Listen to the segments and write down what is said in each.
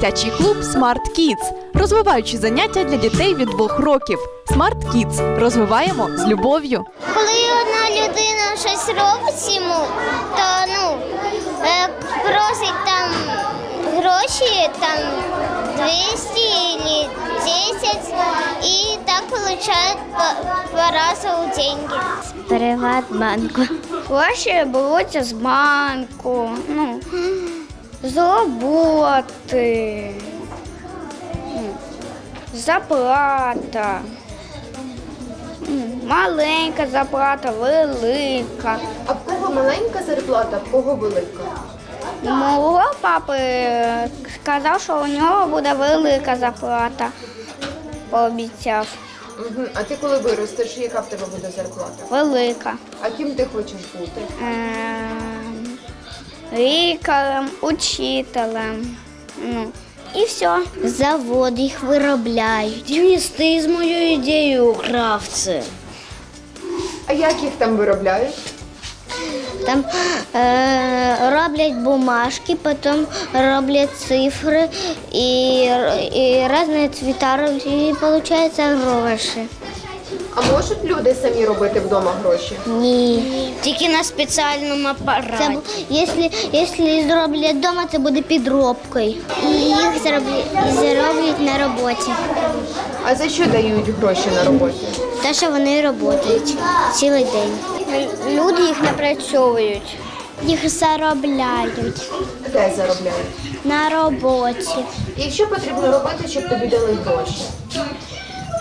дитячий клуб Smart Kids. Розвиваючі заняття для дітей від двох років. Smart Kids. Розвиваємо з любов'ю. Коли одна людина щось робить йому, то ну, е, просить там гроші, там 200 или 10, і так получають по, по разу деньги. З Приватбанку. Гроші беруться з банку, ну, з роботи, заплата. Маленька заплата, велика. А в кого маленька зарплата, в кого велика? Мого папи сказав, що у нього буде велика зарплата. Пообіцяв. Угу. А ти коли виростеш, яка в тебе буде зарплата? Велика. А ким ти хочеш бути? Лікарем, учителем. Ну, і все. Завод їх виробляють. Денис, ты з моєю ідеєю украв це. А як їх там виробляють? Там е, роблять бумажки, потім роблять цифри і, і різні цвіта і виходить гроші. А можуть люди самі робити вдома гроші? Ні. Тільки на спеціальному апараті. Якщо, якщо зроблять вдома, це буде підробкою. І їх зароблять, зароблять на роботі. А за що дають гроші на роботі? Те, що вони працюють цілий день. Люди їх напрацьовують. Їх заробляють Де заробляють? на роботі, І що потрібно робити, щоб тобі дали гроші?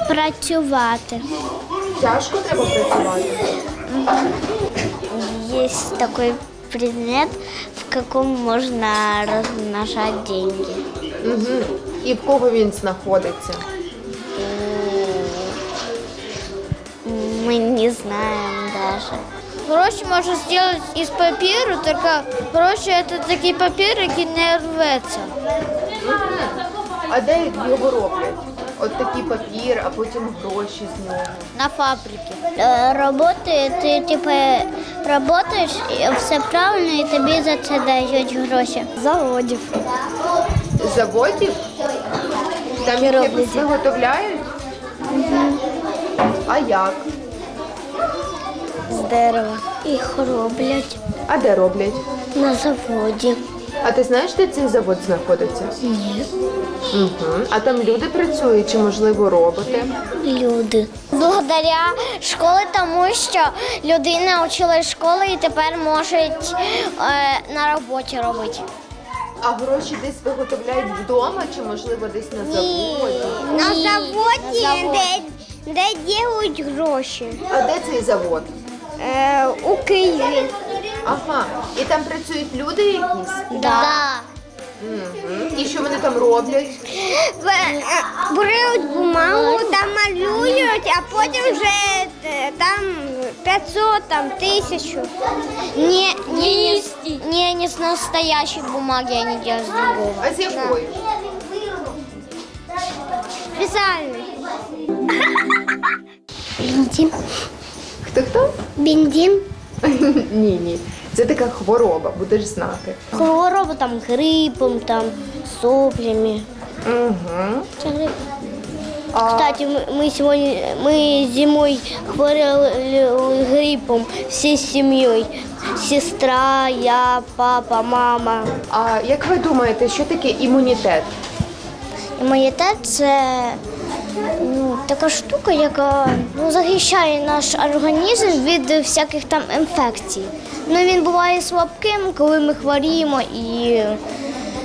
Працювати. Тяжко треба працювати. Есть такой предмет, в каком можно размножать деньги. Угу. І в кого він знаходиться? Мы не знаем даже. Гроші можна зробити із паперу, тільки гроші це такий папір, який не рветься. А де його роблять? От такий папір, а потім гроші з нього. На фабриці. Э, Работает, ты типа работаешь, и все правильно, и тобі за це дають гроші. Заводів. Заводів? Там якихось виготовляють? А як? З дерева. Їх роблять А де роблять? на заводі. А ти знаєш, де цей завод знаходиться? Ні. Угу. А там люди працюють чи, можливо, роботи? Люди. Благодаря школі, тому що людина училась школи і тепер може е, на роботі робити. А гроші десь виготовляють вдома чи, можливо, десь на заводі? На заводі, де, де ділять гроші. А де цей завод? Е, у Києві. Ага. І там працюють люди якісь? Да. Угу. І що вони там роблять? Беруть бумагу, там малюють, а потім вже е, там 500, там тисячу. Не, не, не, не, не с настоящей бумаги они делают с другого. А з якої? Специальный. Бензин. Хто хто? Бензин. Ні, ні. Це така хвороба, будеш знати. Хвороба там грипом, там соплями. Угу. Це грип. Кстати, мы, мы сегодня, мы зимой хворели гриппом всей семьей. Сестра, я, папа, мама. А як ви думаєте, що таке імунітет? Імунітет це ну, така штука, яка ну, захищає наш організм від всяких там інфекцій. Ну, він буває слабким, коли ми хворіємо і.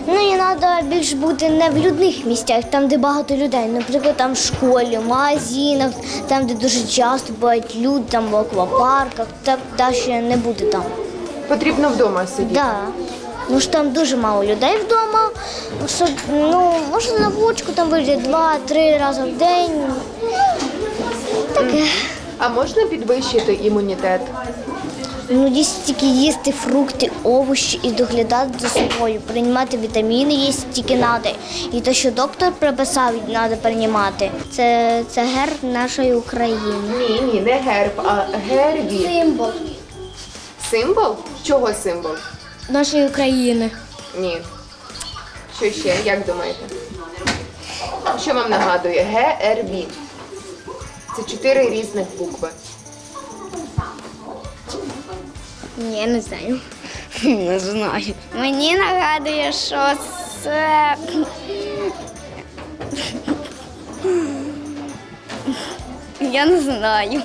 Ну і треба більш бути не в людних місцях, там, де багато людей. Наприклад, там в школі, в магазинах, там, де дуже часто бувають люди, там в аквапарках, так далі не буде там. Потрібно вдома сидіти. Да. Ну ж там дуже мало людей вдома. Ну, можна на вуличку там вийти два-три рази в день. Таке. А можна підвищити імунітет? Ну, дійсно тільки їсти фрукти, овочі і доглядати за собою, приймати вітаміни їсти тільки треба. І те, що доктор приписав, треба приймати. Це, це герб нашої України. Ні, ні, не герб, а гербі. Символ. символ? Чого символ? Нашої України. Ні. Що ще? Як думаєте? Що вам нагадує? ГРВ. Це чотири різних букви. Ні, не знаю. Не знаю. Мені нагадує, що це. Я не знаю.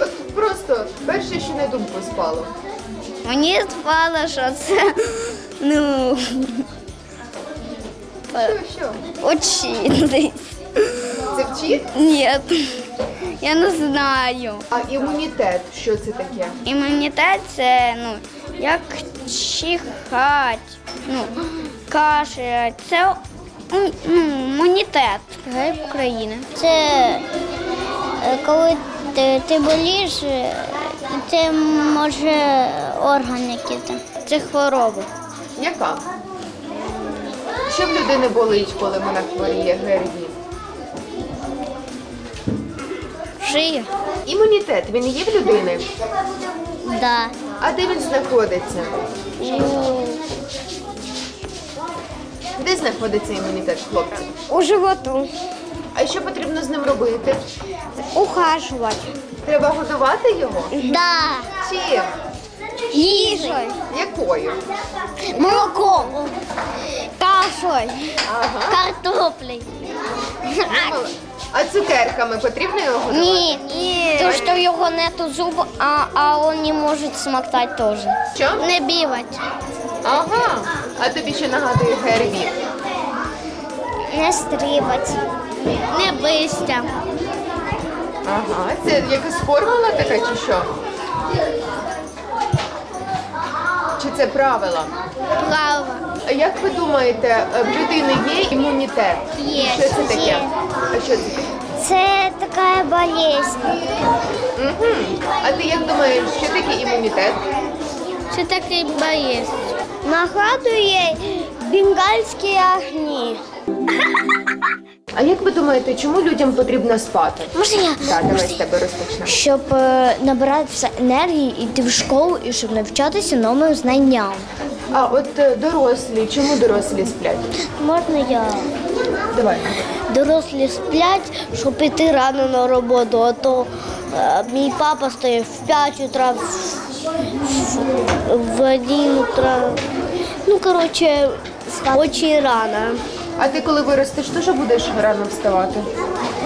От просто перше, що на думку спало. Мені спало, що це ну очі. Це вчить? Ні, я не знаю. А імунітет, що це таке? Імунітет це ну, як чихать, ну, кашлять. Це ну, імунітет. Герб України. Це е, коли ти, ти боліш, е, це може орган який-то. Це хвороба. Яка? Що в людини болить, коли вона хворіє ГРВІ? Шия. Імунітет, він є в людини? Да. А де він знаходиться? Де знаходиться імунітет, хлопці? У животу. А що потрібно з ним робити? Ухажувати. Треба годувати його? Да. Чим? Їжею. Якою? Молоком. Кашою. Ага. Картоплею. А цукерками потрібно його годувати? Ні, ні. То, що його нету зуб, а, а он не може смоктати теж. Що? Не бігати. Ага. А тобі що нагадує ГРВІ? Не стрибати. Не бистя. Ага. Це якась формула така чи що? Чи це правила? Право. А як ви думаєте, в людини є імунітет? Є. Що це таке? Є. А що це таке? Це така болезнь. Угу. А ти як думаєш, що таке імунітет? Це такий боєць. Нагадує бенгальські огні. А як ви думаєте, чому людям потрібно спати? Можна я? Так, давай з тебе розпочнемо. Щоб е, набиратися енергії, йти в школу і щоб навчатися новим знанням. А от е, дорослі, чому дорослі сплять? Можна я? Давай. Дорослі сплять, щоб піти рано на роботу, а то е, мій папа стає в 5 утра, в, в, в 1 утра. Ну, коротше, дуже рано. А ти коли виростеш, теж будеш рано вставати?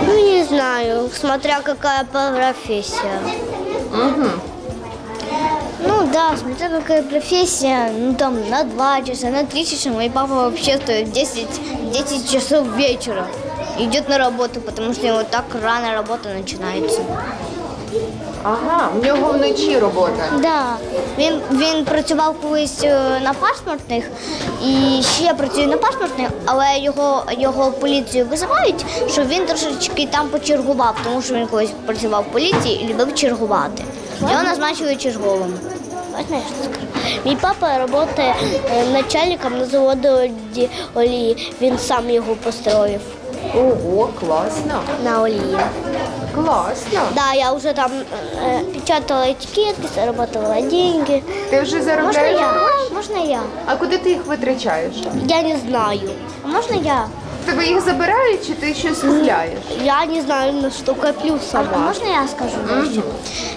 Ну, не знаю, смотря какая профессия. Угу. Ну да, смотря какая профессия, ну там на 2 часа, на 3 часа. Мой папа вообще стоит в 10, 10 часов вечера. Идет на работу, потому что у него так рано работа начинается. Ага, в нього вночі робота. Да, він, він працював колись е, на паспортних і ще працює на паспортних, але його, його поліцію визивають, щоб він трошечки там почергував, тому що він колись працював в поліції і любив чергувати. Його назначили черговим. Мій папа працює начальником на заводі олії. Він сам його построїв Ого, класно. на олії. Класно. Да, я вже там е, печатала етикетки, заробляла деньги. Ти вже Можна заробляєш? я? Можна я? А куди ти їх витрачаєш? Я не знаю. Можна я? Тебе їх забирають чи ти щось купляєш? Я не знаю, на що коплю сама. А можна я скажу?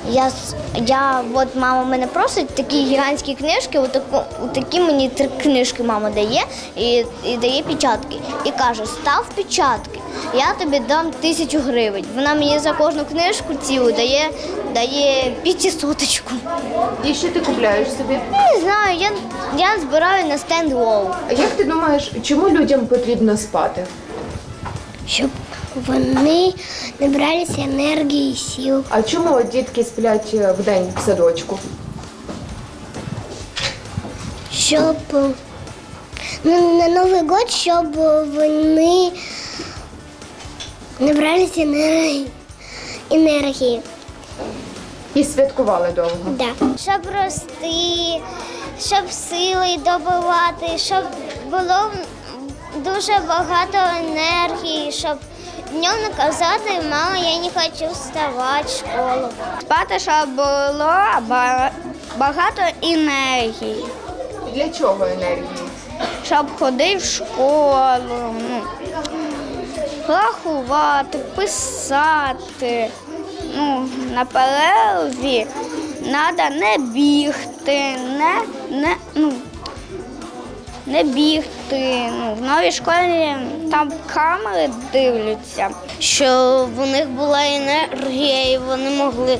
Я, с- я, от мама мене просить такі гігантські книжки, отаку, такі мені три книжки мама дає і, і дає печатки. І каже, став печатки, я тобі дам тисячу гривень. Вона мені за кожну книжку цілу дає, дає п'ятисоточку. І що ти купляєш собі? Не знаю, я, я збираю на стенд вол. А як ти думаєш, чому людям потрібно спати? Щоб вони набралися енергії і сил. А чому дітки сплять е, вдень в садочку? Щоб ну, на Новий год, щоб вони набралися енергії. енергії. І святкували довго. Да. Щоб рости, щоб сили добивати, щоб було дуже багато енергії, щоб днем наказати, мама, я не хочу вставати в школу. Спати, щоб було багато енергії, Для чого енергії? щоб ходити в школу, ну, рахувати, писати. Ну, на перерві треба не бігти, не, не, ну, не бігти. Ну, в новій школі там камери дивляться. Щоб у них була енергія і вони могли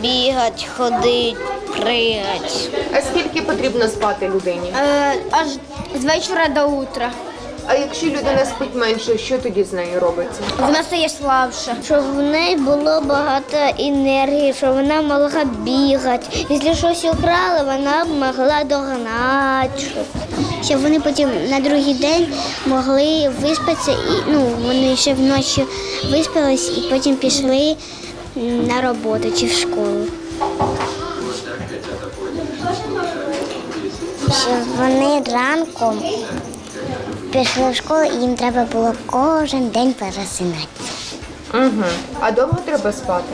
бігати, ходити, пригати. А скільки потрібно спати людині? аж з вечора до утра. А якщо людина спить менше, що тоді з нею робиться? Вона стає слабша. Щоб в неї було багато енергії, щоб вона могла бігати. Якщо щось украли, вона б могла догнати. Щоб, вони потім на другий день могли виспатися і ну, вони ще вночі виспались і потім пішли на роботу чи в школу. Щоб вони ранком пішли в школу і їм треба було кожен день пересинати. Угу. А довго треба спати?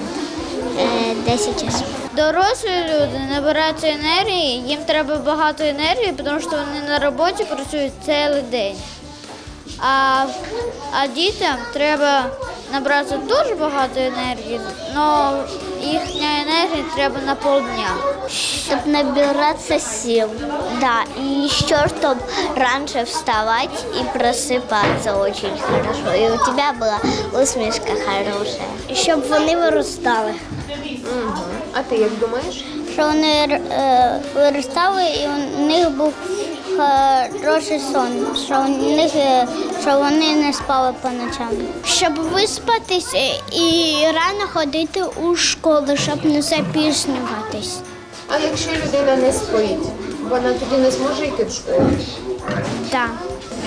10 часов. Дорослі люди набираються енергії, їм треба багато енергії, тому що вони на роботі працюють цілий день. А, а дітям треба набратися дуже багато енергії, але їхня енергія треба на полдня. Щоб набиратися сил. Да, и еще, чтобы раньше вставать и просыпаться очень хорошо. И у тебя была усмішка хорошая. Щоб вони виростали. Угу. А ти як думаєш? Що вони е, виростали і у них був хороший сон, що, у них, е, що вони не спали по ночам. Щоб виспатися і рано ходити у школу, щоб не запізнюватись. А якщо людина не спить, вона тоді не зможе йти в школу? Так.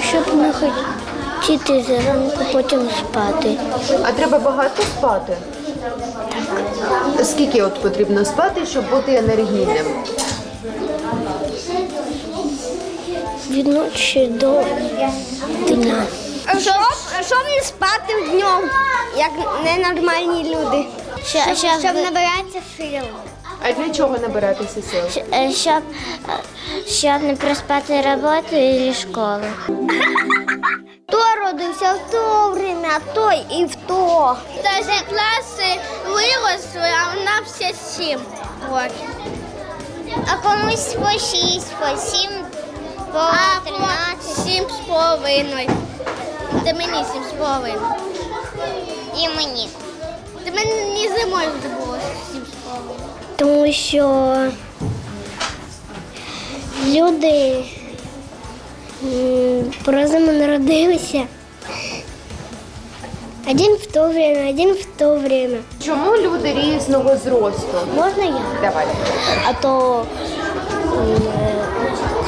Щоб не хотіти зранку потім спати. А треба багато спати? Так. Скільки от потрібно спати, щоб бути енергійним? Від ночі до дня. Щоб, щоб не спати днем, як ненормальні люди. Щоб, щоб набиратися сил. А для чого набиратися сил? Щоб, щоб не проспати роботу і школу. Хто родився в то время, той і в то. Даже класи виросли, а вона все сім років. А комусь по шість, по сім, по А сім з половиною. Де мені сім з половиною. І мені. Де мені зимою було сім з половиною. Тому що люди м, по-разному народилися. Один в то время, один в то время. Чому люди різного зросту? Можна я? Давай. А то е,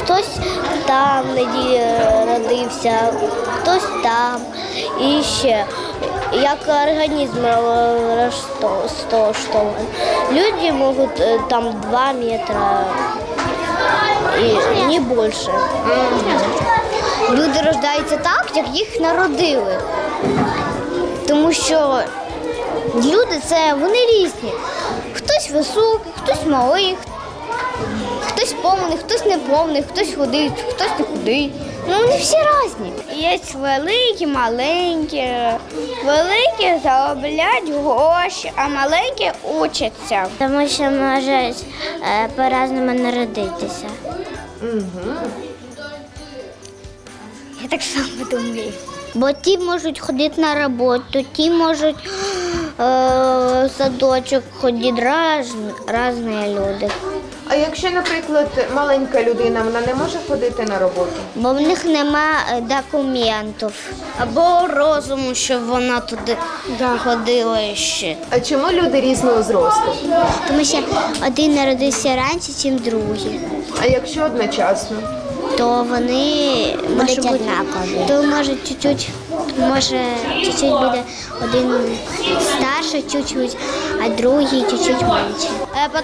хтось там родився, хтось там. І ще як організм розтоштований. Люди можуть е, там 2 метра і не більше. Люди рождаються так, як їх народили. Тому що люди це вони різні. Хтось високий, хтось малий, хтось повний, хтось не повний, хтось худий, хтось не худий. Ну вони всі різні. Є великі, маленькі. Великі заробляють гроші, а маленькі учаться. Тому що можуть е, по-разному народитися. Угу. Я так само думаю. Бо ті можуть ходити на роботу, ті можуть е, в садочок ходити різні люди. А якщо, наприклад, маленька людина, вона не може ходити на роботу? Бо в них нема е, документів. Або розуму, щоб вона туди ходила ще. А чому люди різного зросту? Тому що один народився раніше, ніж другий. А якщо одночасно? То вони будуть однакові. То може чуть-чуть, може чуть-чуть буде один старший чуть-чуть, а другий чуть-чуть менше.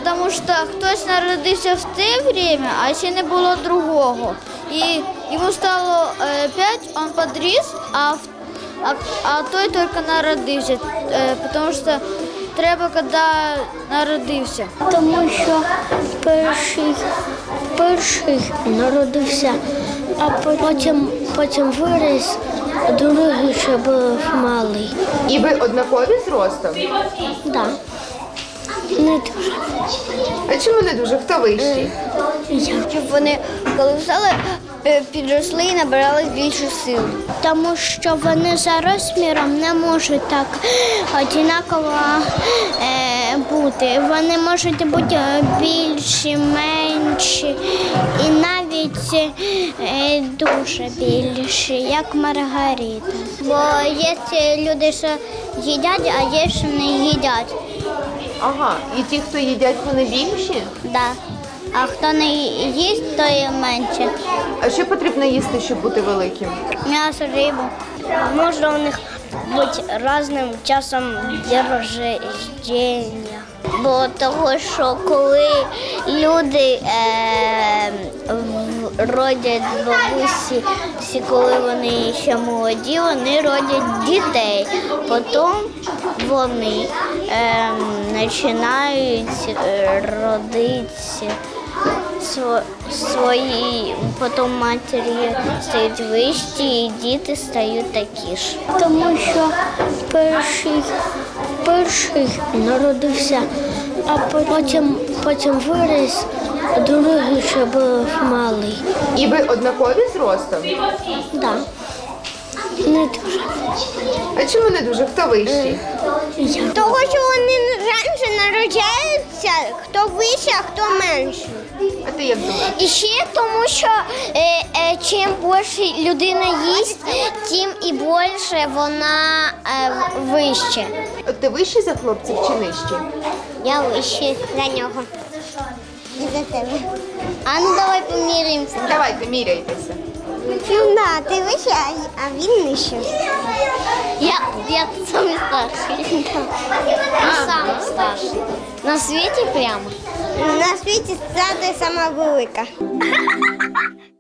Тому що хтось народився в те время, а ще не було другого. І йому стало 5, він подріс, а, а, а той тільки народився. Е, Тому що треба, коли народився. Тому що перший, перший народився, а потім, потім виріс, а другий ще був малий. І ви однакові зростом? Да. Не дуже. А чому не дуже? Хто вищий? Щоб вони, коли встали, е, підросли і набирали більше сил. Тому що вони за розміром не можуть так однаково е, бути. Вони можуть бути більші, менші і навіть е, дуже більші, як Маргарита. Бо є люди, що їдять, а є, що не їдять. Ага, і ті, хто їдять, вони більші? Да. А хто не їсть, то і менше. А що потрібно їсти, щоб бути великим? М'ясо, рибу. Може у них бути різним часом день рождення. Бо того, що коли люди е, родять бабусі, всі, коли вони ще молоді, вони родять дітей. Потім вони е, починають родитися свої потім матері стають вищі, і діти стають такі ж. Тому що перший, перший народився, а потім, потім виріс, а другий ще був малий. І ви однакові зростом? Да. Не дуже. А чому не дуже? Хто вищий? Того, що вони раніше народжаються, хто вище, а хто менше. А ти як думаєш? І ще тому, що е, е, чим більше людина їсть, тим і більше вона е, вище. Ти вищий за хлопців чи нижчий? Я вище за нього. І за тебе. А ну давай поміримося. Давайте, міряйтеся. Ну да, ти вище, а, а він нижче. Я, я самий старший. Я самий старший. На світі прямо? На світі це сама велика.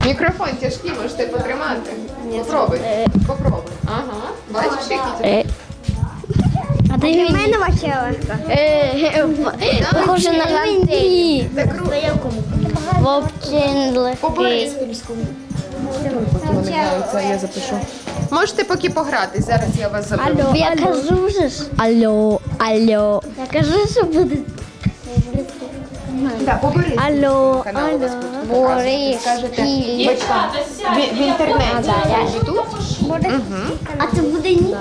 Мікрофон тяжкий, можете потримати. Попробуй. Попробуй. Ага. Бачиш, які ті? А ти від мене бачила? Похоже на гантелі. Так круто. Вони граються, я запишу. Можете поки погратись, зараз я вас заберу. Я кажу же ж. Алло, алло. Я кажу, що буде. Да, побери Алло, канал у вас алло. тут Борис, Скажете, Філіп. батькам, в, в інтернеті. Скажу тут. А це буде ніч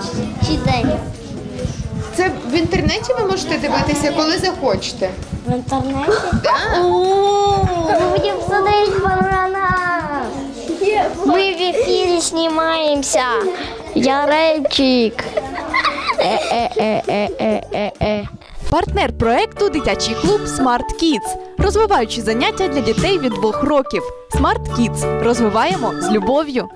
чи день? Це в інтернеті ви можете дивитися, коли захочете. В інтернеті? Да? Мы будем смотреть барана. Мы в эфире снимаемся. Я Рейчик. Э-э-э-э-э-э. Партнер проекту дитячий клуб Smart Kids. розвиваючи заняття для дітей від двох років. Smart Kids. Розвиваємо з любов'ю.